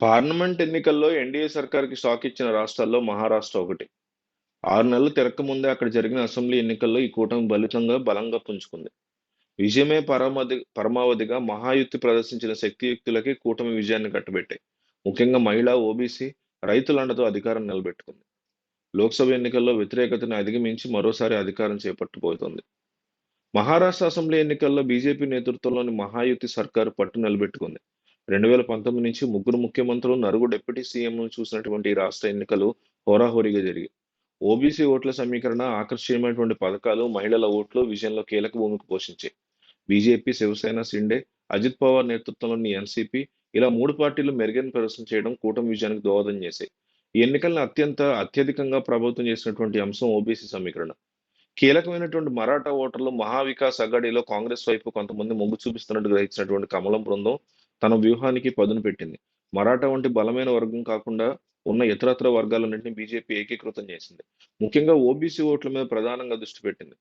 Parliament ఎన్నికల్లో NDA సర్కార్‌కి shock ఇచ్చిన రాష్ట్రాల్లో మహారాష్ట్ర ఒకటి. ఆరు నెలలు తిరక్కముందే అక్కడ జరిగిన అసెంబ్లీ ఎన్నికల్లో ఈ కూటమి బలితంగా బలంగా పుంజుకుంది. విజయమే పరమది పరమావధిగా మహాయుతి ప్రదర్శించిన శక్తియుక్తులకి కూటమి విజయాన్ని కట్టబెట్టాయి. ముఖ్యంగా మహిళా, ఓబీసీ, రైతులండతో అధికారం నిలబెట్టుకుంది. లోక్సభ ఎన్నికల్లో వ్యతిరేకతను అధిగమించి మరోసారి అధికారం చేపట్టబోతోంది. మహారాష్ట్ర అసెంబ్లీ ఎన్నికల్లో బీజేపీ నేతృత్వంలోని మహాయుతి సర్కారు పట్టు నిలబెట్టుకుంది. 2019 నుంచి ముగ్గురు ముఖ్యమంత్రులు, నలుగురు డిప్యూటీ సీఎంను చూసినటువంటి ఈ రాష్ట్ర ఎన్నికలు హోరాహోరీగా జరిగాయి. ఓబీసీ ఓట్ల సమీకరణ, ఆకర్షణీయమైనటువంటి పథకాలు, మహిళల ఓట్లు విజయంలో కీలక భూమిక పోషించాయి. బీజేపీ, శివసేన, సిండే అజిత్ పవార్ నేతృత్వంలోని ఎన్సీపీ ఇలా మూడు పార్టీలు మెరుగైన ప్రదర్శన చేయడం కూటమి విజయానికి దోహదం చేశాయి. ఈ ఎన్నికలను అత్యంత అత్యధికంగా ప్రభావితం చేసినటువంటి అంశం ఓబీసీ సమీకరణ. కీలకమైనటువంటి మరాఠా ఓటర్లు మహావికాస్ అఘాడీలో కాంగ్రెస్ వైపు కొంతమంది మొగ్గు చూపిస్తున్నట్టు గ్రహించినటువంటి కమలం బృందం తన వ్యూహానికి పదును పెట్టింది. మరాఠా వంటి బలమైన వర్గం కాకుండా ఉన్న ఇతరత్ర వర్గాలన్నింటినీ బీజేపీ ఏకీకృతం చేసింది. ముఖ్యంగా ఓబీసీ ఓట్ల మీద ప్రధానంగా దృష్టి పెట్టింది.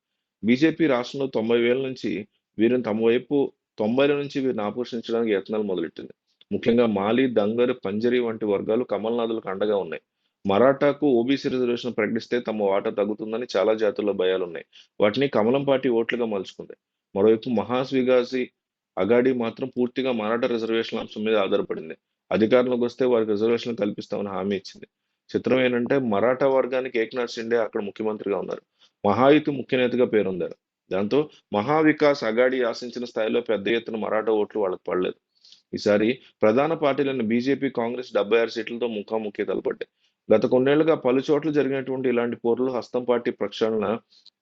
బీజేపీ రాష్ట్రంలో తొంభై వేల నుంచి వీరిని తమ వైపు 90ల నుంచి వీరిని ఆకర్షించడానికి యత్నాలు మొదలెట్టింది. ముఖ్యంగా మాలి దంగర్, పంజరి వంటి వర్గాలు కమల్నాథులకు అండగా ఉన్నాయి. మరాఠాకు ఓబీసీ రిజర్వేషన్ ప్రకటిస్తే తమ వాటా తగ్గుతుందని చాలా జాతుల్లో భయాలున్నాయి. వాటిని కమలం పార్టీ ఓట్లుగా మలుచుకుంది. మరోవైపు మహాస్విగాసి అగాడి మాత్రం పూర్తిగా మరాఠా రిజర్వేషన్ల అంశం మీద ఆధారపడింది. అధికారంలోకి వస్తే వారికి రిజర్వేషన్లు కల్పిస్తామని హామీ ఇచ్చింది. చిత్రం ఏంటంటే మరాఠా వర్గానికి ఏక్నాథ్ షిండే అక్కడ ముఖ్యమంత్రిగా ఉన్నారు. మహాయుతి ముఖ్య నేతగా పేరొందారు. దాంతో మహావికాస్ అగాడి ఆశించిన స్థాయిలో పెద్ద ఎత్తున మరాఠా ఓట్లు వాళ్ళకి పడలేదు. ఈసారి ప్రధాన పార్టీలైన బీజేపీ, కాంగ్రెస్ 76 సీట్లతో ముఖాముఖి తలపడ్డాయి. గత కొన్నేళ్ళుగా పలు చోట్ల జరిగినటువంటి ఇలాంటి పోరులు హస్తం పార్టీ ప్రక్షాళన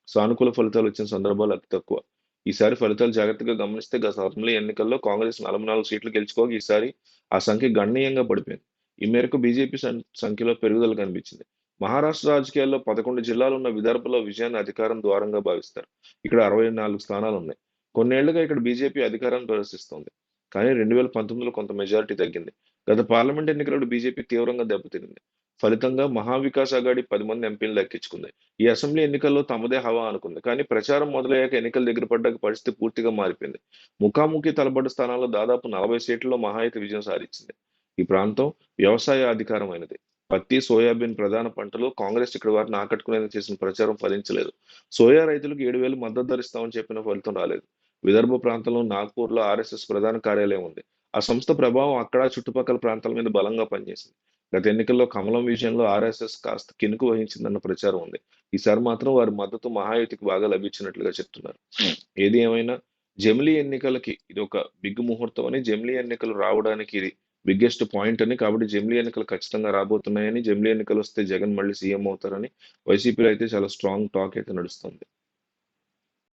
సానుకూల ఫలితాలు వచ్చిన సందర్భాలు అతి తక్కువ. ఈసారి ఫలితాలు జాగ్రత్తగా గమనిస్తే గత అసెంబ్లీ ఎన్నికల్లో కాంగ్రెస్ 44 సీట్లు గెలుచుకోగా ఈసారి ఆ సంఖ్య గణనీయంగా పడిపోయింది. ఈ మేరకు బీజేపీ సంఖ్యలో పెరుగుదల కనిపించింది. మహారాష్ట్ర రాజకీయాల్లో పదకొండు జిల్లాలు ఉన్న విదర్భలో విజయాన్ని అధికారం ద్వారంగా భావిస్తారు. ఇక్కడ అరవై నాలుగు స్థానాలు ఉన్నాయి కొన్నేళ్ళుగా ఇక్కడ బీజేపీ అధికారాన్ని ప్రదర్శిస్తోంది. కానీ 2019లో కొంత మెజారిటీ తగ్గింది. గత పార్లమెంట్ ఎన్నికలలో బీజేపీ తీవ్రంగా దెబ్బతినింది. ఫలితంగా మహావికాస్ అగాడి పది మంది ఎంపీలు దక్కించుకుంది. ఈ అసెంబ్లీ ఎన్నికల్లో తమదే హవా అనుకుంది. కానీ ప్రచారం మొదలయ్యాక ఎన్నికలు దగ్గర పడ్డాక పరిస్థితి పూర్తిగా మారిపోయింది. ముఖాముఖి తలబడ్డ స్థానాల్లో దాదాపు 40 సీట్లలో మహాయుతి విజయం సాధించింది. ఈ ప్రాంతం వ్యవసాయ అధికారమైనది. పత్తి, సోయాబీన్ ప్రధాన పంటలు. కాంగ్రెస్ ఇక్కడ వారిని ఆకట్టుకునేందుకు చేసిన ప్రచారం ఫలించలేదు. సోయా రైతులకు ఏడు వేలు మద్దతు ధరిస్తామని చెప్పిన ఫలితం రాలేదు. విదర్భ ప్రాంతంలో నాగ్పూర్‌లో ఆర్ఎస్ఎస్ ప్రధాన కార్యాలయం ఉంది. ఆ సంస్థ ప్రభావం అక్కడ, చుట్టుపక్కల ప్రాంతాల మీద బలంగా పనిచేసింది. గత ఎన్నికల్లో కమలం విజయంలో ఆర్ఎస్ఎస్ కాస్త కినుకు వహించిందన్న ప్రచారం ఉంది. ఈసారి మాత్రం వారి మద్దతు మహాయుతికి బాగా లభించినట్లుగా చెప్తున్నారు. ఏది ఏమైనా జమిలీ ఎన్నికలకి ఇదొక బిగ్ ముహూర్తం అని, జమిలీ ఎన్నికలు రావడానికి ఇది బిగ్గెస్ట్ పాయింట్ అని, కాబట్టి జమిలీ ఎన్నికలు ఖచ్చితంగా రాబోతున్నాయని, జమిలీ ఎన్నికలొస్తే జగన్ మళ్ళీ సీఎం అవుతారని వైసీపీలో అయితే చాలా స్ట్రాంగ్ టాక్ అయితే నడుస్తుంది.